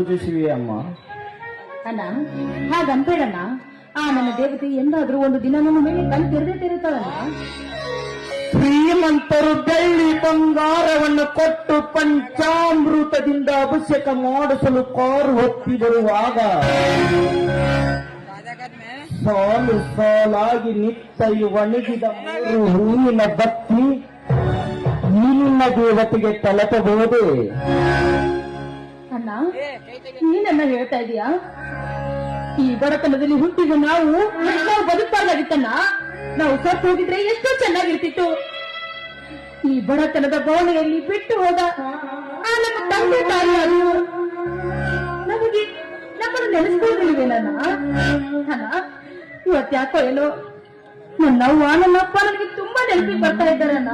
ಪೂಜಿಸುವೆ ಅಮ್ಮ. ಅಣ್ಣ ಹಾಗಂತೇಳಣ್ಣ ಆ ನನ್ನ ದೇವತೆ ಎಂದಾದ್ರೂ ಒಂದು ದಿನ ನನ್ನ ಮೇಲೆ ಕಣ್ ತೆರೆದೇ ತೆರೆತಾಳಣ್ಣ ಶ್ರೀಮಂತರು ಬೆಳ್ಳಿ ಬಂಗಾರವನ್ನು ಕೊಟ್ಟು ಪಂಚಾಮೃತದಿಂದ ಅಭಿಷೇಕ ಮಾಡಿಸಲು ಕಾರು ಹೊತ್ತಿ ಬರುವಾಗ ಸಾಲು ಸಾಲಾಗಿ ನಿತ್ತೈ ಒಣಗಿದ ಮೂರು ಹೂವಿನ ಬತ್ತಿ ನಿನ್ನ ದೇವತೆಗೆ ತಲುಪಬಹುದೇ? ಅಣ್ಣ ನೀನನ್ನ ಹೇಳ್ತಾ ಇದೀಯಾ? ಈ ಬಡತನದಲ್ಲಿ ಹುಟ್ಟಿದ ನಾವು ನಾವು ಬದುಕಬಾರ್ದಾಗಿತ್ತಣ್ಣ. ನಾವು ಸತ್ತು ಹೋಗಿದ್ರೆ ಎಷ್ಟೋ ಚೆನ್ನಾಗಿರ್ತಿತ್ತು. ಈ ಬಡತನದ ಭವನೆಯಲ್ಲಿ ಬಿಟ್ಟು ಹೋದ ಆ ನಮ್ಮ ತಂದೆ ತಾಯಿ ಅದು. ನಮಗೆ ನಮ್ಮನ್ನು ನೆನೆಸ್ಕೊಳ್ಳಿಲ್ವೇನಣ್ಣ ಅಣ್ಣ. ಇವತ್ತ್ಯಾಕೋ ಏನೋ ನನ್ನ ಅವ್ವ ನನ್ನ ಅಪ್ಪ ನನಗೆ ತುಂಬಾ ನೆನಪಿಗೆ ಬರ್ತಾ ಇದ್ದಾರಣ್ಣ